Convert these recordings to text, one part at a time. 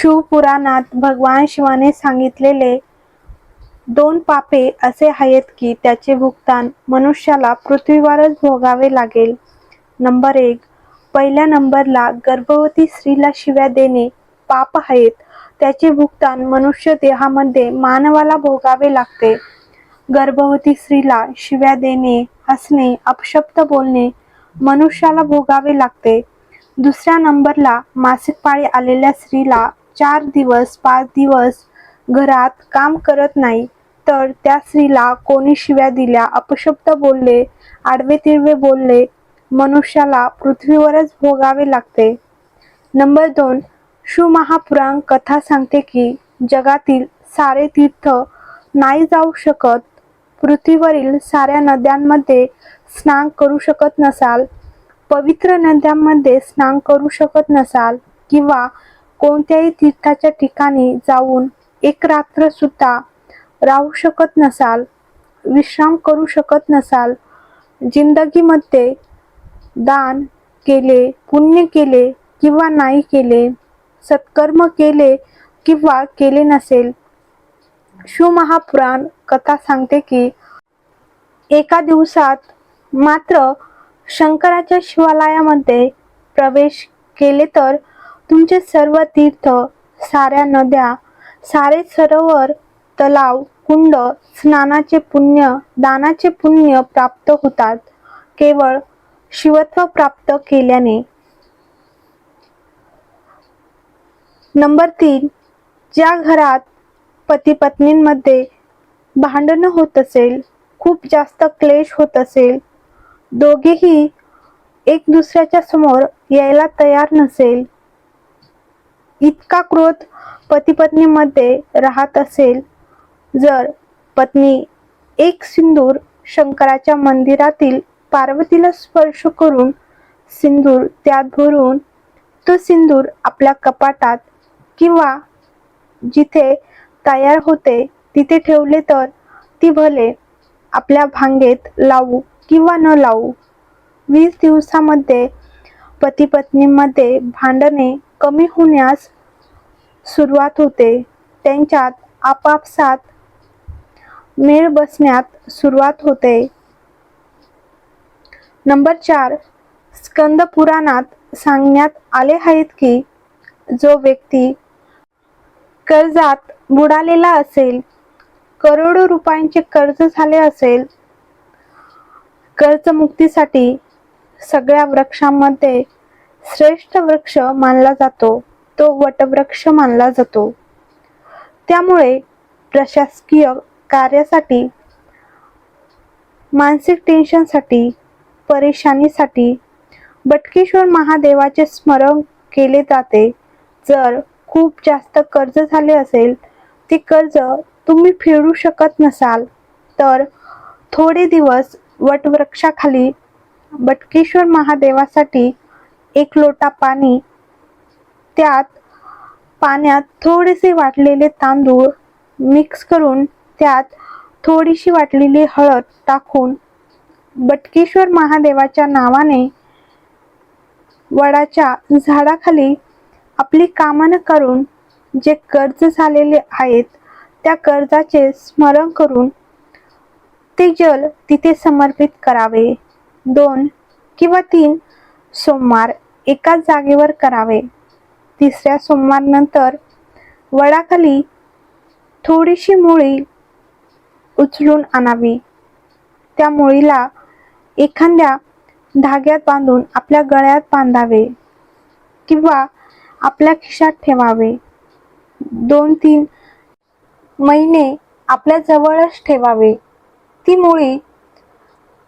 शिवपुराणात भगवान शिवाने सांगितलेले दोन पापे असे आहेत की त्याचे भुगतान मनुष्याला पृथ्वीवरच भोगावे लागेल. नंबर एक पहिल्या नंबरला गर्भवती स्त्रीला शिव्या देणे पाप आहेत. त्याचे भुगतान मनुष्य देहामध्ये मानवाला भोगावे लागते. गर्भवती स्त्रीला शिव्या देणे हसणे अपशब्द बोलणे मनुष्याला भोगावे लागते. दुसऱ्या नंबरला मासिक पाळी आलेल्या स्त्रीला चार दिवस पाच दिवस घरात काम करत नाही तर त्या स्त्रीला कोणी शिव्या दिल्या अपशब्द बोलले आडवे तिडवे बोलले मनुष्याला पृथ्वीवरच भोगावे लागते. नंबर दोन शिवमहापुराण कथा सांगते की जगातील सारे तीर्थ नाही जाऊ शकत पृथ्वीवरील साऱ्या नद्यांमध्ये स्नान करू शकत नसाल पवित्र नद्यांमध्ये स्नान करू शकत नसाल किंवा कोणत्याही तीर्थाच्या ठिकाणी जाऊन एक रात्र सुद्धा राहू शकत नसाल विश्राम करू शकत नसाल जिंदगीमध्ये दान केले पुण्य केले किंवा नाही केले सत्कर्म केले किंवा केले नसेल. शिवमहापुराण कथा सांगते की एका दिवसात मात्र शंकराच्या शिवालयामध्ये प्रवेश केले तर तुमचे सर्व तीर्थ साऱ्या नद्या सारे सरोवर तलाव कुंड स्नानाचे पुण्य दानाचे पुण्य प्राप्त होतात. केवळ शिवत्व प्राप्त केल्याने. नंबर तीन. ज्या घरात पती पत्नींमध्ये भांडणं होत असेल खूप जास्त क्लेश होत असेल दोघेही एक दुसऱ्याच्या समोर यायला तयार नसेल इतका क्रोध पतीपत्नीमध्ये राहत असेल जर पत्नी एक सिंदूर शंकराच्या मंदिरातील पार्वतीला स्पर्श करून सिंदूर त्यात भरून तो सिंदूर आपल्या कपाटात किंवा जिथे तयार होते तिथे ठेवले तर ती भले आपल्या भांगेत लावू किंवा न लावू. वीस दिवसामध्ये पती पत्नीमध्ये भांडणे कमी होण्यास सुरुवात होते. त्यांच्यात आपापसात मेळ बसण्यात सुरुवात होते. नंबर चार स्कंद पुराणात सांगण्यात आले आहेत की जो व्यक्ती कर्जात बुडालेला असेल करोडो रुपयांचे कर्ज झाले असेल कर्जमुक्तीसाठी सगळ्या वृक्षांमध्ये श्रेष्ठ वृक्ष मानला जातो. तो वटवृक्ष मानला जातो. त्यामुळे प्रशासकीय कार्यासाठी मानसिक टेन्शनसाठी परेशानीसाठी बटकेश्वर महादेवाचे स्मरण केले जाते. जर खूप जास्त कर्ज झाले असेल ते कर्ज तुम्ही फेडू शकत नसाल तर थोडे दिवस वटवृक्षाखाली बटकेश्वर महादेवासाठी एक लोटा पाणी त्यात पाण्यात थोडेसे वाटलेले तांदूळ मिक्स करून त्यात थोडीशी वाटलेली हळद टाकून बटकेश्वर महादेवाच्या नावाने वडाच्या झाडाखाली आपली कामनं करून जे कर्ज झालेले आहेत त्या कर्जाचे स्मरण करून ते जल तिथे समर्पित करावे. दोन किंवा तीन सोमवार एकाच जागेवर करावे. तिसऱ्या सोमवार नंतर वडाखाली थोडीशी मुळी उचलून आणावी. त्या मुळीला एखाद्या धाग्यात बांधून आपल्या गळ्यात बांधावे किंवा आपल्या खिशात ठेवावे. दोन तीन महिने आपल्या जवळच ठेवावे. ती मुळी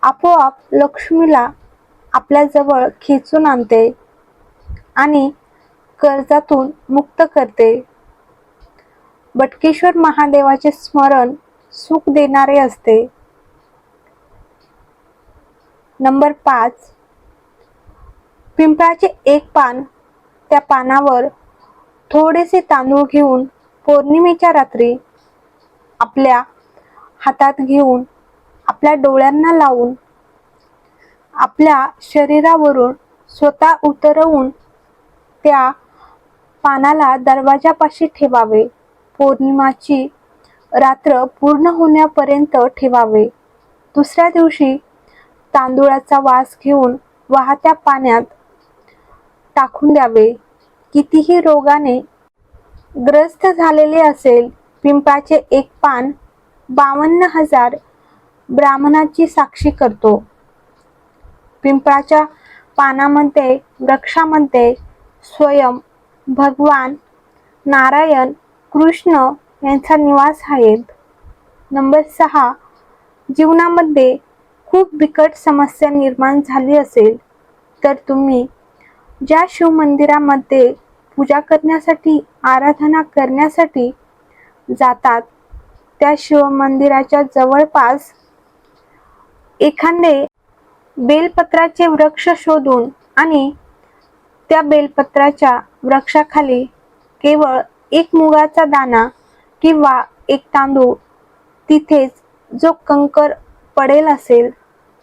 आपोआप लक्ष्मीला आपल्या जवळ खेचून आणते आणि कर्जातून मुक्त करते. बटकेश्वर महादेवाचे स्मरण सुख देणारे असते. नंबर पाच. पिंपळाचे एक पान त्या पानावर थोडेसे तांदूळ घेऊन पौर्णिमेच्या रात्री आपल्या हातात घेऊन आपल्या डोळ्यांना लावून आपल्या शरीरावरून स्वतः उतरवून त्या पानाला दरवाजापाशी ठेवावे. पौर्णिमाची रात्र पूर्ण होण्यापर्यंत ठेवावे. दुसऱ्या दिवशी तांदूळाचा वास घेऊन वाहत्या पाण्यात टाकून द्यावे. कितीही रोगाने ग्रस्त झालेले असेल पिंपळाचे एक पान बावन्न हजार ब्राह्मणाची साक्षी करतो. पिंपळाच्या पानामध्ये वृक्षामध्ये स्वयं भगवान नारायण कृष्ण यांचा निवास आहेत नंबर सहा जीवनामध्ये खूप बिकट समस्या निर्माण झाली असेल तर तुम्ही ज्या शिवमंदिरामध्ये पूजा करण्यासाठी आराधना करण्यासाठी जातात त्या शिवमंदिराच्या जवळपास एखादे बेलपत्राचे वृक्ष शोधून आणि त्या बेलपत्राच्या वृक्षाखाली केवळ एक मुगाचा दाणा किंवा एक तांदूळ. तिथेच जो कंकर पडेल असेल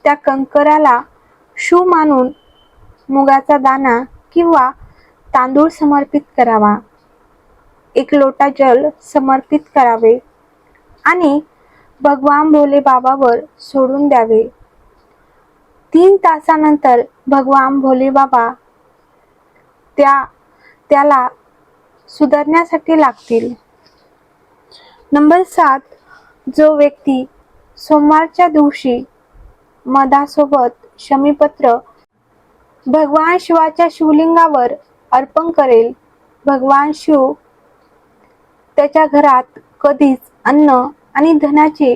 त्या कंकराला शू मानून मुगाचा दाणा किंवा तांदूळ समर्पित करावा. एक लोटा जल समर्पित करावे आणि भगवान भोले बाबावर सोडून द्यावे. तीन तासानंतर भगवान भोले बाबा त्या त्याला सुधारण्यासाठी लागतील. नंबर सात जो व्यक्ती सोमवारच्या दिवशी मधासोबत शमीपत्र भगवान शिवाच्या शिवलिंगावर अर्पण करेल भगवान शिव त्याच्या घरात कधीच अन्न आणि धनाची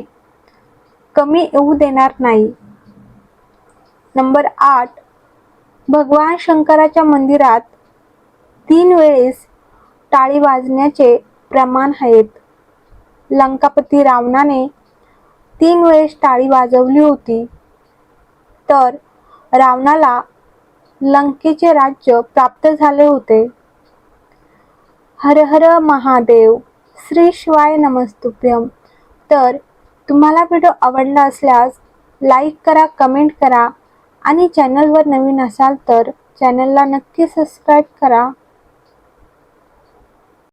कमी येऊ देणार नाही. नंबर आठ भगवान शंकराच्या मंदिरात तीन वेळेस टाळी वाजण्याचे प्रमाण आहेत. लंकापती रावणाने तीन वेळेस टाळी वाजवली होती. तर रावणाला लंकेचे राज्य प्राप्त झाले होते. हर हर महादेव श्री शिवाय नमस्तुभ्यम. तर तुम्हाला व्हिडिओ आवडला असल्यास लाईक करा कमेंट करा आणि चॅनलवर नवीन असाल तर चॅनलला नक्की सबस्क्राईब करा.